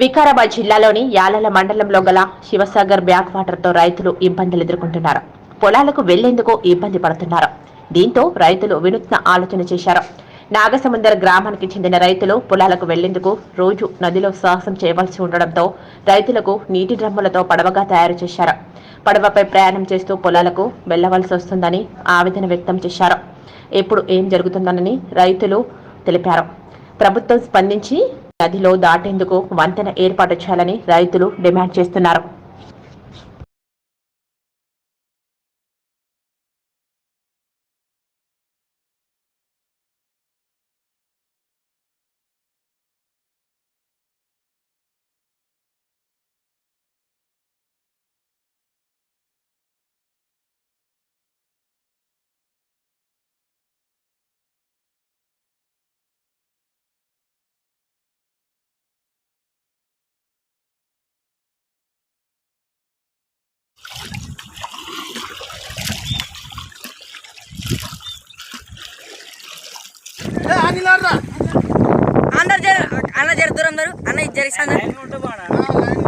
వికారాబాద్ జిల్లాలోని యాలల మండలంలో గల శివసాగర్ బ్యాక్ వాటర్తో రైతులు ఇబ్బందులు ఎదుర్కొంటున్నారు. పొలాలకు వెళ్ళేందుకు ఇబ్బంది పడుతున్నారు. దీంతో రైతులు వినూత్న ఆలోచన చేశారు. నాగసముందర గ్రామానికి చెందిన రైతులు పొలాలకు వెళ్ళేందుకు రోజు నదిలో సాహసం చేయవలసి ఉండడంతో రైతులకు నీటి డ్రమ్ములతో పడవగా తయారు చేశారు. పడవపై ప్రయాణం చేస్తూ పొలాలకు వెళ్ళవలసి వస్తుందని ఆవేదన వ్యక్తం చేశారు. ఎప్పుడు ఏం జరుగుతుందనని రైతులు తెలిపారు. ప్రభుత్వం స్పందించి నదిలో దాటేందుకు వంతెన ఏర్పాటు చేయాలని రైతులు డిమాండ్ చేస్తున్నారు. అన్న జర దూరం దూరం అన్న ఇది జరిగిస్తుంది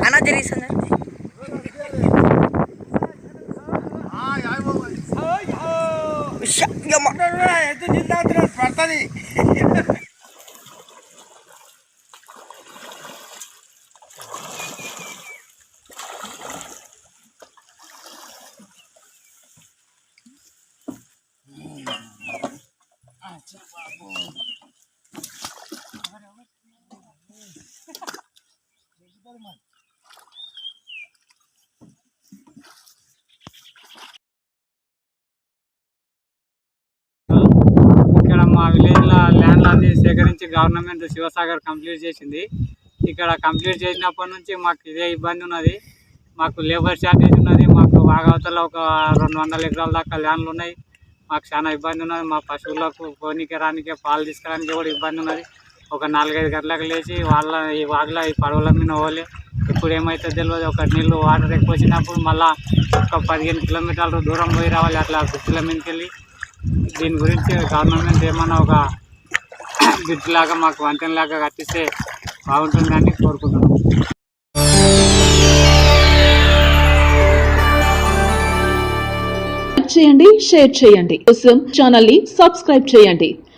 అన్న జరిగిస్తుంది పడుతుంది ఇక్కడ మా విలేజ్లో ల్యాండ్లన్నీ సేకరించి గవర్నమెంట్ శివసాగర్ కంప్లీట్ చేసింది. ఇక్కడ కంప్లీట్ చేసినప్పటి నుంచి మాకు ఇదే ఇబ్బంది ఉన్నది. మాకు లేబర్ షార్టేజ్ ఉన్నది. మాకు వాగవతల ఒక రెండు వందల ఎకరాల దాకా ల్యాండ్లు ఉన్నాయి. మాకు చాలా ఇబ్బంది ఉన్నది. మా పశువులకు పోనీకి రానికి పాలు తీసుకురానికి కూడా ఇబ్బంది ఉన్నది. ఒక నాలుగైదు గంటలకు లేచి వాళ్ళ ఈ వాగుల ఈ పడవల మీద పోవాలి. ఇప్పుడు ఏమైతే తెలియదు ఒక నీళ్ళు వాటర్ ఎక్కువ వచ్చినప్పుడు మళ్ళా ఒక పదిహేను కిలోమీటర్లు దూరం పోయి రావాలి అట్లా గుర్తుల మీదకి వెళ్ళి దీని గురించి గవర్నమెంట్ ఏమన్నా ఒక బ్రిడ్జ్ లాగా మాకు వంతెన లాగా కట్టిస్తే బాగుంటుందని కోరుకుంటున్నాం. చేయండి షేర్ చేయండి. కోసం ఛానల్ని సబ్స్క్రైబ్ చేయండి.